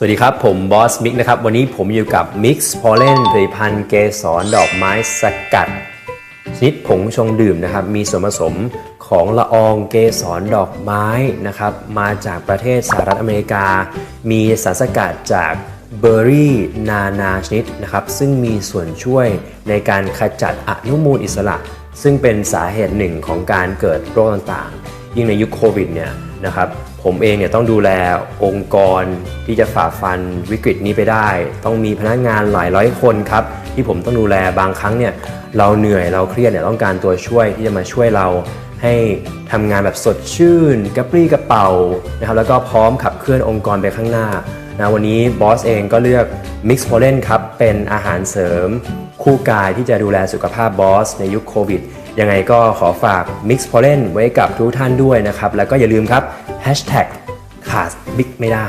สวัสดีครับ ผมบอสมิกนะครับ วันนี้ผมอยู่กับ Mix p o l l e n ผลิตภัณฑ์เกสรดอกไม้สกัด ชนิดผงชงดื่มนะครับ มีส่วนผสมของละอองเกสรดอกไม้นะครับ มาจากประเทศสหรัฐอเมริกา มีสารสกัดจากเบอร์รี่นานาชนิดนะครับ ซึ่งมีส่วนช่วยในการขจัดอนุมูลอิสระ ซึ่งเป็นสาเหตุหนึ่งของการเกิดโรคต่างๆ ยิ่งในยุคโควิดเนี่ยนะครับผมเองเนี่ยต้องดูแลองค์กรที่จะฝ่าฟันวิกฤตนี้ไปได้ ต้องมีพนักงานหลายร้อยคนครับที่ผมต้องดูแลบางครั้งเนี่ยเราเหนื่อยเราเครียดเนี่ยต้องการตัวช่วยที่จะมาช่วยเราให้ทำงานแบบสดชื่น กระปรี้กระเป๋านะครับแล้วก็พร้อมขับเคลื่อนองค์กรไปข้างหน้านะวันนี้บอสเองก็เลือก Mix p o l l e n ครับเป็นอาหารเสริม คู่กายที่จะดูแลสุขภาพบอสในยุคโควิด ยังไงก็ขอฝาก Mix p o l l e n ไว้กับทุกท่านด้วยนะครับ แล้วก็อย่าลืมครับ Hashtag ขาดบิ๊กไม่ได้